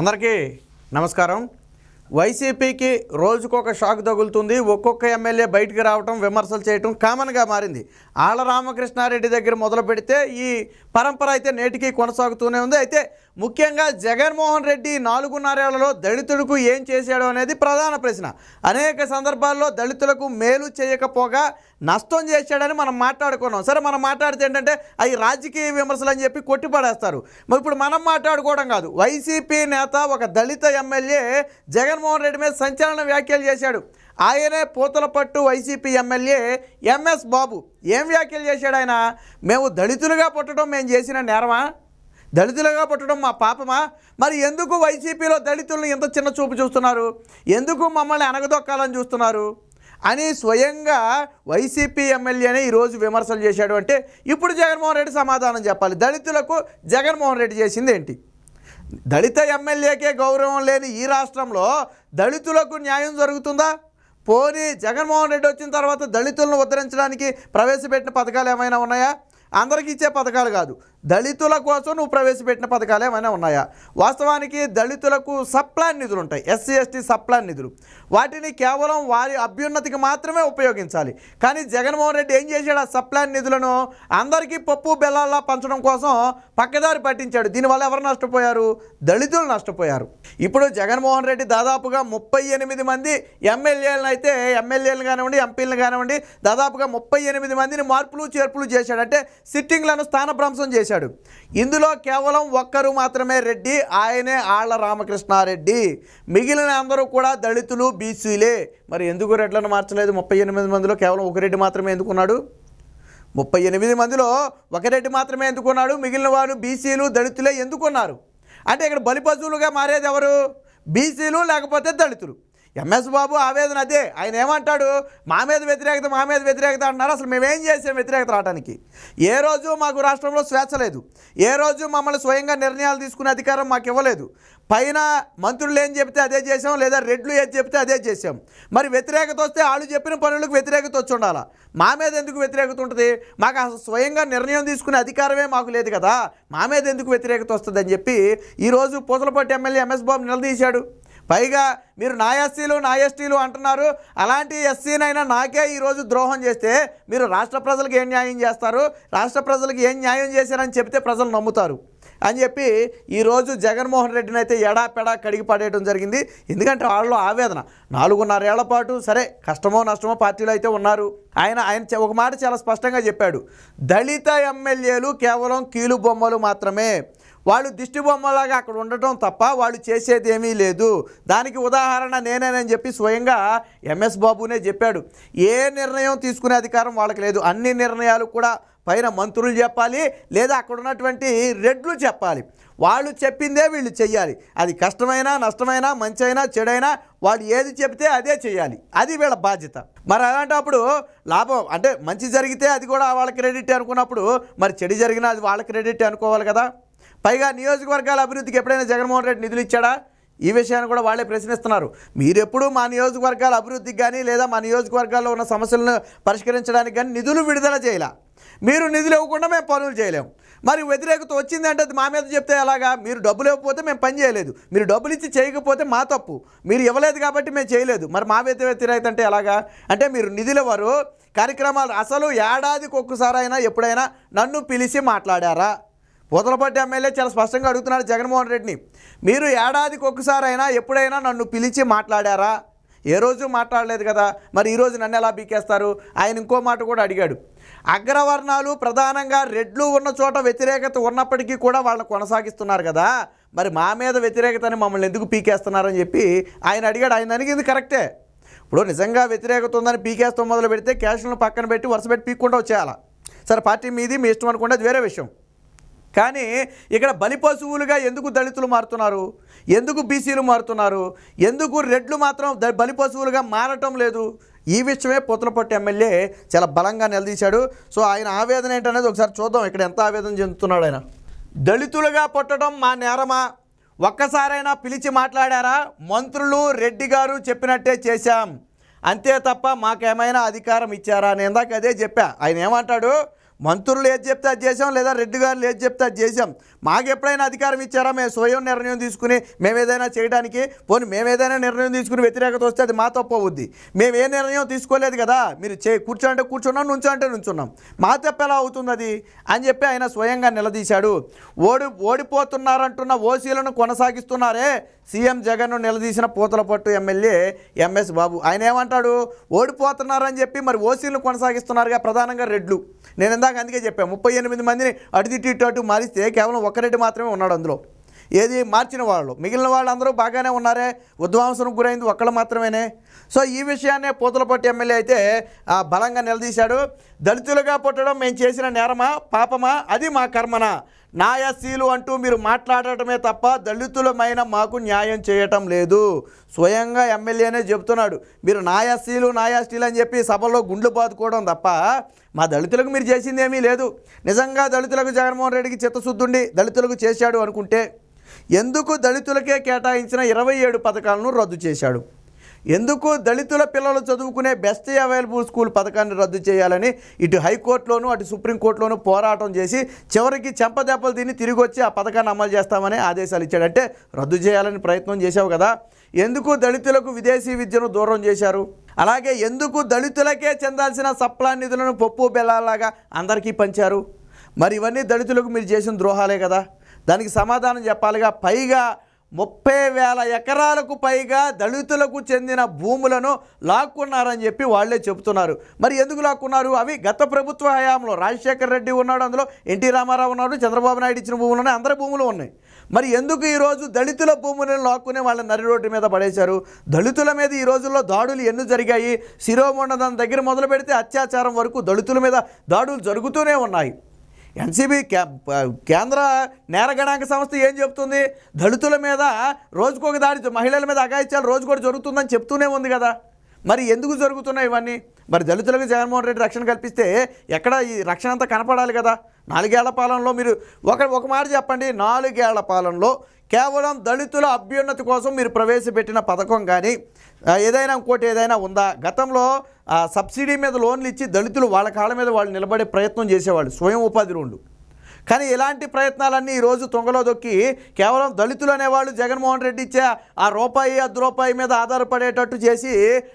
అందరికీ నమస్కారం. వైసీపీకి రోజుకొక షాక్ తగులుతుంది. ఒక్కొక్క ఎమ్మెల్యే బయటికి రావటం విమర్శలు చేయటం కామన్గా మారింది. ఆళ్ళ రామకృష్ణారెడ్డి దగ్గర మొదలు పెడితే ఈ పరంపర అయితే నేటికి కొనసాగుతూనే ఉంది. అయితే ముఖ్యంగా జగన్మోహన్ రెడ్డి నాలుగున్నరేళ్ళలో దళితులకు ఏం చేశాడు అనేది ప్రధాన ప్రశ్న. అనేక సందర్భాల్లో దళితులకు మేలు చేయకపోగా నష్టం చేశాడని మనం మాట్లాడుకున్నాం. సరే మనం మాట్లాడితే ఏంటంటే అవి రాజకీయ విమర్శలు అని చెప్పి కొట్టిపడేస్తారు. మరి ఇప్పుడు మనం మాట్లాడుకోవడం కాదు. వైసీపీ నేత ఒక దళిత ఎమ్మెల్యే జగన్మోహన్ రెడ్డి మీద సంచలన వ్యాఖ్యలు చేశాడు. ఆయనే Puthalapattu YCP MLA MS Babu. ఏం వ్యాఖ్యలు చేశాడు ఆయన? మేము దళితులుగా పుట్టడం మేము చేసిన నేరమా? దళితులుగా పుట్టడం మా పాపమా? మరి ఎందుకు వైసీపీలో దళితులను ఇంత చిన్న చూపు చూస్తున్నారు? ఎందుకు మమ్మల్ని అనగదొక్కాలని చూస్తున్నారు? అని స్వయంగా వైసీపీ ఎమ్మెల్యేనే ఈరోజు విమర్శలు చేశాడు అంటే ఇప్పుడు జగన్మోహన్ రెడ్డి సమాధానం చెప్పాలి. దళితులకు జగన్మోహన్ రెడ్డి చేసింది ఏంటి? దళిత ఎమ్మెల్యేకే గౌరవం లేని ఈ రాష్ట్రంలో దళితులకు న్యాయం జరుగుతుందా? పోనీ జగన్మోహన్ రెడ్డి వచ్చిన తర్వాత దళితులను ఉద్ధరించడానికి ప్రవేశపెట్టిన పథకాలు ఏమైనా ఉన్నాయా? అందరికీ ఇచ్చే పథకాలు కాదు. దళితుల కోసం నువ్వు ప్రవేశపెట్టిన పథకాలు ఏమైనా ఉన్నాయా? వాస్తవానికి దళితులకు సప్లాన్ నిధులు ఉంటాయి ఎస్సీ ఎస్టీ సప్లాన్ నిధులు. వాటిని కేవలం వారి అభ్యున్నతికి మాత్రమే ఉపయోగించాలి. కానీ జగన్మోహన్ రెడ్డి ఏం చేశాడు? ఆ సప్లాన్ నిధులను అందరికీ పప్పు బెల్లాల్లా పంచడం కోసం పక్కదారి పట్టించాడు. దీనివల్ల ఎవరు నష్టపోయారు? దళితులు నష్టపోయారు. ఇప్పుడు జగన్మోహన్ రెడ్డి దాదాపుగా ముప్పై ఎనిమిది మంది ఎమ్మెల్యేలను అయితే ఎమ్మెల్యేలు కానివ్వండి ఎంపీలను కానివ్వండి దాదాపుగా ముప్పై ఎనిమిది మందిని మార్పులు చేర్పులు చేశాడు. అంటే సిట్టింగ్లను స్థానభ్రంశం చేశాడు. ఇందులో కేవలం ఒక్కరు మాత్రమే రెడ్డి ఆయనే ఆళ్ళ రామకృష్ణారెడ్డి. మిగిలిన అందరూ కూడా దళితులు బీసీలే. మరి ఎందుకు రెడ్లను మార్చలేదు? ముప్పై ఎనిమిది మందిలో కేవలం ఒక రెడ్డి మాత్రమే ఎందుకున్నాడు? ముప్పై ఎనిమిది మందిలో ఒక రెడ్డి మాత్రమే ఎందుకున్నాడు? మిగిలిన వారు బీసీలు దళితులే ఎందుకున్నారు? అంటే ఇక్కడ బలిపశువులుగా మారేది ఎవరు? బీసీలు లేకపోతే దళితులు. ఎంఎస్ బాబు ఆవేదన అదే. ఆయన ఏమంటాడు? మా మీద వ్యతిరేకత మా మీద వ్యతిరేకత అంటున్నారు. అసలు మేమేం చేసాం వ్యతిరేకత రావడానికి ఏ రోజు మాకు రాష్ట్రంలో స్వేచ్ఛ లేదు. ఏ రోజు మమ్మల్ని స్వయంగా నిర్ణయాలు తీసుకునే అధికారం మాకు ఇవ్వలేదు. పైన మంత్రులు ఏం చెప్తే అదే చేసాం లేదా రెడ్లు ఏది చెప్తే అదే చేసాం. మరి వ్యతిరేకత వస్తే వాళ్ళు చెప్పిన పనులకు వ్యతిరేకత వచ్చి ఉండాలా? మా మీద ఎందుకు వ్యతిరేకత ఉంటుంది? మాకు అసలు స్వయంగా నిర్ణయం తీసుకునే అధికారమే మాకు లేదు కదా. మా మీద ఎందుకు వ్యతిరేకత వస్తుందని చెప్పి ఈరోజు పూసలపట్టి ఎమ్మెల్యే ఎంఎస్ బాబు నిలదీశాడు. పైగా మీరు నా ఎస్సీలు నా ఎస్టీలు అంటున్నారు. అలాంటి ఎస్సీనైనా నాకే ఈరోజు ద్రోహం చేస్తే మీరు రాష్ట్ర ప్రజలకు ఏం న్యాయం చేస్తారు? రాష్ట్ర ప్రజలకు ఏం న్యాయం చేశారని చెప్తే ప్రజలు నమ్ముతారు. అని చెప్పి ఈరోజు జగన్మోహన్ రెడ్డిని అయితే ఎడాపెడా కడిగి పడేయడం జరిగింది. ఎందుకంటే వాళ్ళు ఆవేదన. నాలుగున్నరేళ్ళ పాటు సరే కష్టమో నష్టమో పార్టీలో అయితే ఉన్నారు. ఆయన ఆయన ఒక మాట చాలా స్పష్టంగా చెప్పాడు. దళిత ఎమ్మెల్యేలు కేవలం కీలు బొమ్మలు మాత్రమే. వాళ్ళు దిష్టిబొమ్మలాగా అక్కడ ఉండటం తప్ప వాళ్ళు చేసేది ఏమీ లేదు. దానికి ఉదాహరణ నేనేనని చెప్పి స్వయంగా ఎంఎస్ బాబునే చెప్పాడు. ఏ నిర్ణయం తీసుకునే అధికారం వాళ్ళకి లేదు. అన్ని నిర్ణయాలు కూడా పైన మంత్రులు చెప్పాలి లేదా అక్కడ ఉన్నటువంటి రెడ్లు చెప్పాలి. వాళ్ళు చెప్పిందే వీళ్ళు చెయ్యాలి. అది కష్టమైనా నష్టమైనా మంచైనా చెడైనా వాళ్ళు ఏది చెబితే అదే చేయాలి అది వీళ్ళ బాధ్యత. మరి అలాంటప్పుడు లాభం అంటే మంచి జరిగితే అది కూడా వాళ్ళ క్రెడిట్ అనుకున్నప్పుడు మరి చెడు జరిగినా అది వాళ్ళ క్రెడిట్ అనుకోవాలి కదా. పైగా నియోజకవర్గాల అభివృద్ధికి ఎప్పుడైనా జగన్మోహన్ రెడ్డి నిధులు ఇచ్చాడా? ఈ విషయాన్ని కూడా వాళ్ళే ప్రశ్నిస్తున్నారు. మీరెప్పుడు మా నియోజకవర్గాల అభివృద్ధికి కానీ లేదా మా నియోజకవర్గాల్లో ఉన్న సమస్యలను పరిష్కరించడానికి కానీ నిధులు విడుదల చేయాల? మీరు నిధులు ఇవ్వకుండా మేము పనులు చేయలేము మరి వ్యతిరేకత వచ్చిందంటే అది మా మీద చెప్తే ఎలాగా? మీరు డబ్బులు ఇవ్వకపోతే మేము పని చేయలేదు. మీరు డబ్బులు ఇచ్చి చేయకపోతే మా తప్పు. మీరు ఇవ్వలేదు కాబట్టి మేము చేయలేదు. మరి మా వ్యతి వ్యతిరేకత అంటే ఎలాగా? అంటే మీరు నిధులు ఇవ్వరు. కార్యక్రమాలు అసలు ఏడాదికి ఒక్కసారైనా ఎప్పుడైనా నన్ను పిలిచి మాట్లాడారా? పూతలపట్టి ఎమ్మెల్యే చాలా స్పష్టంగా అడుగుతున్నాడు జగన్మోహన్ రెడ్డిని. మీరు ఏడాదికి ఒక్కసారైనా ఎప్పుడైనా నన్ను పిలిచి మాట్లాడారా? ఏ రోజు మాట్లాడలేదు కదా? మరి ఈరోజు నన్ను ఎలా బీకేస్తారు ఆయన ఇంకో మాట కూడా అడిగాడు. అగ్రవర్ణాలు ప్రధానంగా రెడ్లు ఉన్న చోట వ్యతిరేకత ఉన్నప్పటికీ కూడా వాళ్ళని కొనసాగిస్తున్నారు కదా? మరి మా మీద వ్యతిరేకతని మమ్మల్ని ఎందుకు పీకేస్తున్నారని చెప్పి ఆయన అడిగాడు. ఆయన అడిగింది కరెక్టే. ఇప్పుడు నిజంగా వ్యతిరేకత ఉందని పీకేస్తాం మొదలు పెడితే క్యాష్లను పక్కన పెట్టి వరుస పెట్టి పీక్కుండా వచ్చేయాలి? సరే పార్టీ మీది మీ ఇష్టం అనుకుంటే అది వేరే విషయం. కానీ ఇక్కడ బలి పశువులుగా ఎందుకు దళితులు మారుతున్నారు? ఎందుకు బీసీలు మారుతున్నారు? ఎందుకు రెడ్లు మాత్రం ద- బలి పశువులుగా మారటం లేదు? ఈ విషయమే పూతలపట్టు ఎమ్మెల్యే చాలా బలంగా నిలదీశాడు. సో ఆయన ఆవేదన ఏంటనేది ఒకసారి చూద్దాం. ఇక్కడ ఎంత ఆవేదన చెందుతున్నాడు ఆయన. దళితులుగా పుట్టడం మా నేరమా? ఒక్కసారైనా పిలిచి మాట్లాడారా? మంత్రులు రెడ్డి గారు చెప్పినట్టే చేశాం. అంతే తప్ప మాకేమైనా అధికారం ఇచ్చారా? నేను ఇందాక అదే చెప్పా. ఆయన ఏమంటాడు? మంత్రులు ఏది చెప్తే అది చేసాం లేదా రెడ్డి గారు ఏది చెప్తే అది చేసాం మాకు ఎప్పుడైనా అధికారం ఇచ్చారా? మేము స్వయం నిర్ణయం తీసుకుని మేము ఏదైనా చేయడానికి పోనీ మేము ఏదైనా నిర్ణయం తీసుకుని వ్యతిరేకత వస్తే అది మా తప్పు అవుద్ది. మేము ఏ నిర్ణయం తీసుకోలేదు కదా? మీరు చే కూర్చోంటే కూర్చున్నాం నుంచోంటే నుంచున్నాం. మా తప్పు ఎలా అవుతుంది అది? అని చెప్పి ఆయన స్వయంగా నిలదీశాడు. ఓడి ఓడిపోతున్నారంటున్న ఓసీలను కొనసాగిస్తున్నారే సీఎం జగన్ను నిలదీసిన పూతలపట్టు ఎమ్మెల్యే ఎంఎస్ బాబు. ఆయన ఏమంటాడు? ఓడిపోతున్నారని చెప్పి మరి ఓసీలను కొనసాగిస్తున్నారుగా ప్రధానంగా రెడ్లు. నేను ఇందాక అందుకే చెప్పాను ముప్పై ఎనిమిది మందిని అటు ఇటు ఇటు అటు మారిస్తే కేవలం ఒక్కరెడ్డి మాత్రమే ఉన్నాడు అందులో. ఏది మార్చిన వాళ్ళు. మిగిలిన వాళ్ళందరూ బాగానే ఉన్నారే. ఉద్వాంసం గురైంది ఒక్కళ్ళు మాత్రమేనే. సో ఈ విషయాన్నే పూతలపట్టు ఎమ్మెల్యే అయితే ఆ, బలంగా నిలదీశాడు. దళితులుగా పుట్టడం మేము చేసిన నేరమా? పాపమా? అది మా కర్మనా? న్యాయశీలు అంటూ మీరు మాట్లాడటమే తప్ప దళితులమైన మాకు న్యాయం చేయటం లేదు. స్వయంగా ఎమ్మెల్యేనే చెబుతున్నాడు మీరు న్యాయశీలు న్యాయశీలు అని చెప్పి సభలో గుండ్లు బాదుకోవడం తప్ప మా దళితులకు మీరు చేసిందేమీ లేదు. నిజంగా దళితులకు జగన్మోహన్ రెడ్డికి చిత్తశుద్ధుండి దళితులకు చేశాడు అనుకుంటే ఎందుకు దళితులకే కేటాయించిన ఇరవై ఏడు పథకాలను రద్దు చేశాడు? ఎందుకు దళితుల పిల్లలు చదువుకునే బెస్ట్ అవైలబుల్ స్కూల్ పథకాన్ని రద్దు చేయాలని ఇటు హైకోర్టులోను అటు సుప్రీంకోర్టులోను పోరాటం చేసి చివరికి చెంపదెబ్బలు తిని తిరిగి వచ్చి ఆ పథకాన్ని అమలు చేస్తామని ఆదేశాలు ఇచ్చాడంటే రద్దు చేయాలని ప్రయత్నం చేశావు కదా ఎందుకు దళితులకు విదేశీ విద్యను దూరం చేశారు? అలాగే ఎందుకు దళితులకే చెందాల్సిన సప్లా నిధులను పప్పు బెల్లాలాగా అందరికీ పంచారు? మరి ఇవన్నీ దళితులకు మీరు చేసిన ద్రోహాలే కదా. దానికి సమాధానం చెప్పాలిగా పైగా ముప్పై వేల ఎకరాలకు పైగా దళితులకు చెందిన భూములను లాక్కున్నారని చెప్పి వాళ్ళే చెబుతున్నారు. మరి ఎందుకు లాక్కున్నారు? అవి గత ప్రభుత్వ హయాంలో రాజశేఖర రెడ్డి ఉన్నాడు అందులో ఎన్టీ రామారావు ఉన్నాడు చంద్రబాబు నాయుడు ఇచ్చిన భూములు ఉన్నాయి అందరి భూములు ఉన్నాయి. మరి ఎందుకు ఈరోజు దళితుల భూములను లాక్కునే వాళ్ళ నరి రోడ్డు మీద పడేశారు? దళితుల మీద ఈ రోజుల్లో దాడులు ఎన్ని జరిగాయి. శిరోమండలం దగ్గర మొదలు పెడితే అత్యాచారం వరకు దళితుల మీద దాడులు జరుగుతూనే ఉన్నాయి. ఎన్సీబీ కేంద్ర నేర గణాంక సంస్థ ఏం చెప్తుంది? దళితుల మీద రోజుకొక దాడి మహిళల మీద అగాయిత్యాలు రోజు కూడా జరుగుతుందని చెప్తూనే ఉంది కదా. మరి ఎందుకు జరుగుతున్నాయి ఇవన్నీ? మరి దళితులకు జగన్మోహన్ రెడ్డి రక్షణ కల్పిస్తే ఎక్కడ ఈ రక్షణ అంతా కనపడాలి కదా. నాలుగేళ్ళ పాలనలో మీరు ఒక ఒక మాట చెప్పండి. నాలుగేళ్ళ పాలనలో కేవలం దళితుల అభ్యున్నతి కోసం మీరు ప్రవేశపెట్టిన పథకం కానీ ఏదైనా ఇంకోటి ఏదైనా ఉందా? గతంలో సబ్సిడీ మీద లోన్లు ఇచ్చి దళితులు వాళ్ళ కాళ్ళ మీద వాళ్ళు నిలబడే ప్రయత్నం చేసేవాళ్ళు స్వయం ఉపాధి లోన్లు కానీ ఇలాంటి ప్రయత్నాలన్నీ ఈరోజు తొంగలో దొక్కి కేవలం దళితులు అనేవాళ్ళు జగన్మోహన్ రెడ్డి ఇచ్చే ఆ రూపాయి అర్ధ రూపాయి మీద ఆధారపడేటట్టు చేసి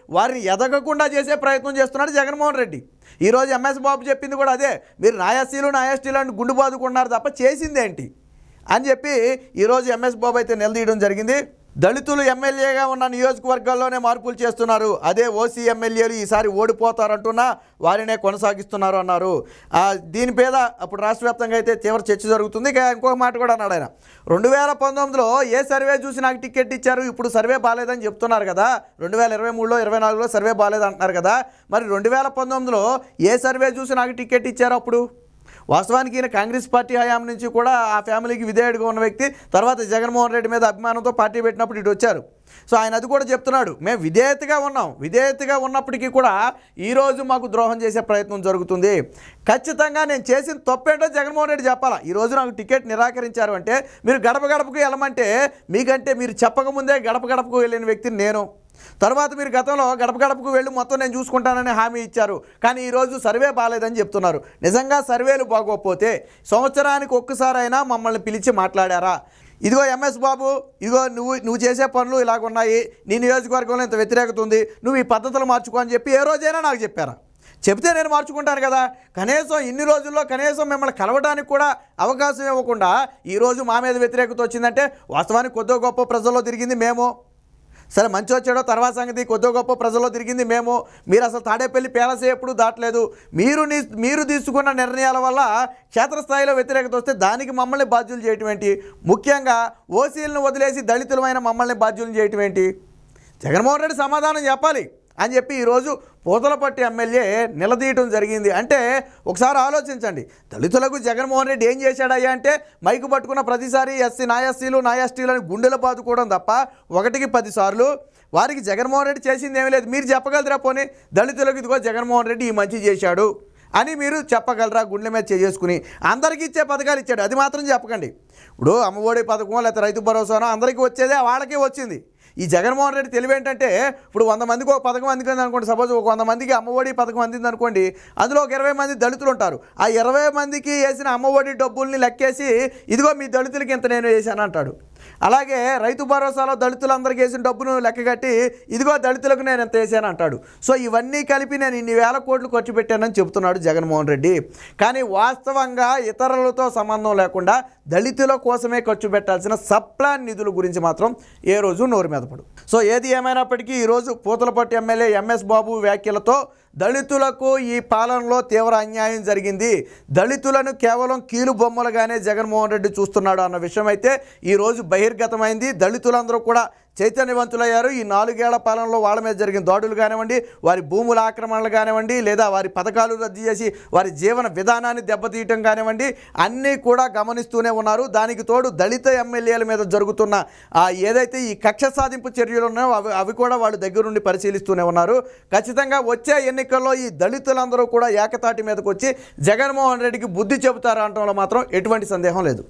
వారిని ఎదగకుండా చేసే ప్రయత్నం చేస్తున్నాడు జగన్మోహన్ రెడ్డి. ఈరోజు ఎంఎస్ బాబు చెప్పింది కూడా అదే మీరు నాయాసీలు నాయాస్టీలు అని గుండు బాదుకున్నారు తప్ప చేసిందేంటి? అని చెప్పి ఈరోజు ఎంఎస్ బాబు అయితే నిలదీయడం జరిగింది. దళితులు ఎమ్మెల్యేగా ఉన్న నియోజకవర్గాల్లోనే మార్పులు చేస్తున్నారు. అదే ఓసీ ఎమ్మెల్యేలు ఈసారి ఓడిపోతారంటున్నా వారినే కొనసాగిస్తున్నారు అన్నారు. దీని మీద అప్పుడు రాష్ట్ర వ్యాప్తంగా అయితే తీవ్ర చర్చ జరుగుతుంది. ఇక ఇంకొక మాట కూడా అన్నాడు ఆయన. రెండు వేల పంతొమ్మిదిలో ఏ సర్వే చూసి నాకు టికెట్ ఇచ్చారు? ఇప్పుడు సర్వే బాగాలేదని చెప్తున్నారు కదా. రెండు వేల ఇరవై మూడులో ఇరవై నాలుగులో సర్వే బాగాలేదు అంటున్నారు కదా. మరి రెండు వేల పంతొమ్మిదిలో ఏ సర్వే చూసి నాకు టికెట్ ఇచ్చారు అప్పుడు? వాస్తవానికి ఈయన కాంగ్రెస్ పార్టీ హయాం నుంచి కూడా ఆ ఫ్యామిలీకి విధేయుడిగా ఉన్న వ్యక్తి తర్వాత జగన్మోహన్ రెడ్డి మీద అభిమానంతో పార్టీ పెట్టినప్పుడు ఇటు వచ్చారు. సో ఆయన అది కూడా చెప్తున్నాడు మేము విధేయతగా ఉన్నాం విధేయతగా ఉన్నప్పటికీ కూడా ఈరోజు మాకు ద్రోహం చేసే ప్రయత్నం జరుగుతుంది. ఖచ్చితంగా నేను చేసిన తప్పేంటో జగన్మోహన్ రెడ్డి చెప్పాలా? ఈరోజు నాకు టికెట్ నిరాకరించారు అంటే మీరు గడప గడపకు వెళ్ళమంటే మీకంటే మీరు చెప్పకముందే గడప గడపకు వెళ్ళిన వ్యక్తిని నేను. తర్వాత మీరు గతంలో గడప గడపకు వెళ్ళి మొత్తం నేను చూసుకుంటానని హామీ ఇచ్చారు. కానీ ఈరోజు సర్వే బాగాలేదని చెప్తున్నారు. నిజంగా సర్వేలు బాగోకపోతే సంవత్సరానికి ఒక్కసారైనా మమ్మల్ని పిలిచి మాట్లాడారా? ఇదిగో ఎంఎస్ బాబు ఇదిగో నువ్వు నువ్వు చేసే పనులు ఇలాగున్నాయి. నీ నియోజకవర్గంలో ఇంత వ్యతిరేకత ఉంది. నువ్వు ఈ పద్ధతులు మార్చుకో అని చెప్పి ఏ రోజైనా నాకు చెప్పారా? చెప్తే నేను మార్చుకుంటాను కదా. కనీసం ఇన్ని రోజుల్లో కనీసం మిమ్మల్ని కలవడానికి కూడా అవకాశం ఇవ్వకుండా ఈరోజు మా మీద వ్యతిరేకత వచ్చిందంటే వాస్తవానికి కొద్దో గొప్ప ప్రజల్లో తిరిగింది మేము. సరే మంచి వచ్చాడో తర్వాత సంగతి. కొద్ది గొప్ప ప్రజల్లో తిరిగింది మేము. మీరు అసలు తాడేపల్లి పేలసే ఎప్పుడు దాటలేదు. మీరు మీరు తీసుకున్న నిర్ణయాల వల్ల క్షేత్రస్థాయిలో వ్యతిరేకత వస్తే దానికి మమ్మల్ని బాధ్యులు చేయటం ఏంటి? ముఖ్యంగా ఓసీలను వదిలేసి దళితులమైన మమ్మల్ని బాధ్యులు చేయటం ఏంటి? జగన్మోహన్ రెడ్డి సమాధానం చెప్పాలి. అని చెప్పి ఈరోజు పూతలపట్టి ఎమ్మెల్యే నిలదీయటం జరిగింది. అంటే ఒకసారి ఆలోచించండి. దళితులకు జగన్మోహన్ రెడ్డి ఏం చేశాడయ్యా అంటే మైకు పట్టుకున్న ప్రతిసారి ఎస్సీ నాయస్సీలు నాయస్టీలు అని గుండెలు పాతుకోవడం తప్ప ఒకటికి పదిసార్లు వారికి జగన్మోహన్ రెడ్డి చేసింది ఏమీ లేదు. మీరు చెప్పగలరా పోనీ? దళితులకు ఇదిగో జగన్మోహన్ రెడ్డి ఈ మంచి చేశాడు అని మీరు చెప్పగలరా గుండెల మీద చేసుకుని? అందరికీ ఇచ్చే పథకాలు ఇచ్చాడు. అది మాత్రం చెప్పకండి. ఇప్పుడు అమ్మఒడి పథకం లేకపోతే రైతు భరోసానో అందరికీ వచ్చేదే వాళ్ళకే వచ్చింది. ఈ జగన్మోహన్ రెడ్డి తెలివి ఏంటంటే ఇప్పుడు వంద మందికి ఒక పథకం అందింది అనుకోండి సపోజ్ ఒక వంద మందికి అమ్మఒడి పథకం అందింది అనుకోండి అందులో ఒక ఇరవై మంది దళితులు ఉంటారు. ఆ ఇరవై మందికి వేసిన అమ్మఒడి డబ్బుల్ని లెక్కేసి ఇదిగో మీ దళితులకి ఇంత నేను వేసాను అంటాడు. అలాగే రైతు భరోసాలో దళితులందరికీ వేసిన డబ్బును లెక్కగట్టి ఇదిగో దళితులకు నేను ఎంత వేసాను అంటాడు. సో ఇవన్నీ కలిపి నేను ఇన్ని వేల కోట్లు ఖర్చు పెట్టానని చెబుతున్నాడు జగన్మోహన్ రెడ్డి. కానీ వాస్తవంగా ఇతరులతో సంబంధం లేకుండా దళితుల కోసమే ఖర్చు పెట్టాల్సిన సప్లాన్ నిధుల గురించి మాత్రం ఏ రోజు నోరు మెదపడు సో ఏది ఏమైనప్పటికీ ఈరోజు పూతలపట్టు ఎమ్మెల్యే ఎంఎస్ బాబు వ్యాఖ్యలతో దళితులకు ఈ పాలనలో తీవ్ర అన్యాయం జరిగింది. దళితులను కేవలం కీలు బొమ్మలుగానే జగన్మోహన్ రెడ్డి చూస్తున్నాడు అన్న విషయం అయితే ఈరోజు బహిర్గతమైంది. దళితులందరూ కూడా చైతన్యవంతులయ్యారు. ఈ నాలుగేళ్ళ పాలనలో వాళ్ళ మీద జరిగిన దాడులు కానివ్వండి వారి భూముల ఆక్రమణలు కానివ్వండి లేదా వారి పథకాలు రద్దు చేసి వారి జీవన విధానాన్ని దెబ్బతీయటం కానివ్వండి అన్నీ కూడా గమనిస్తూనే ఉన్నారు. దానికి తోడు దళిత ఎమ్మెల్యేల మీద జరుగుతున్న ఏదైతే ఈ కక్ష సాధింపు చర్యలు ఉన్నాయో అవి అవి కూడా వాళ్ళు దగ్గరుండి పరిశీలిస్తూనే ఉన్నారు. ఖచ్చితంగా వచ్చే ఎన్నికల్లో ఈ దళితులందరూ కూడా ఏకతాటి మీదకు వచ్చి జగన్మోహన్ రెడ్డికి బుద్ధి చెబుతారు అనడంలో మాత్రం ఎటువంటి సందేహం లేదు.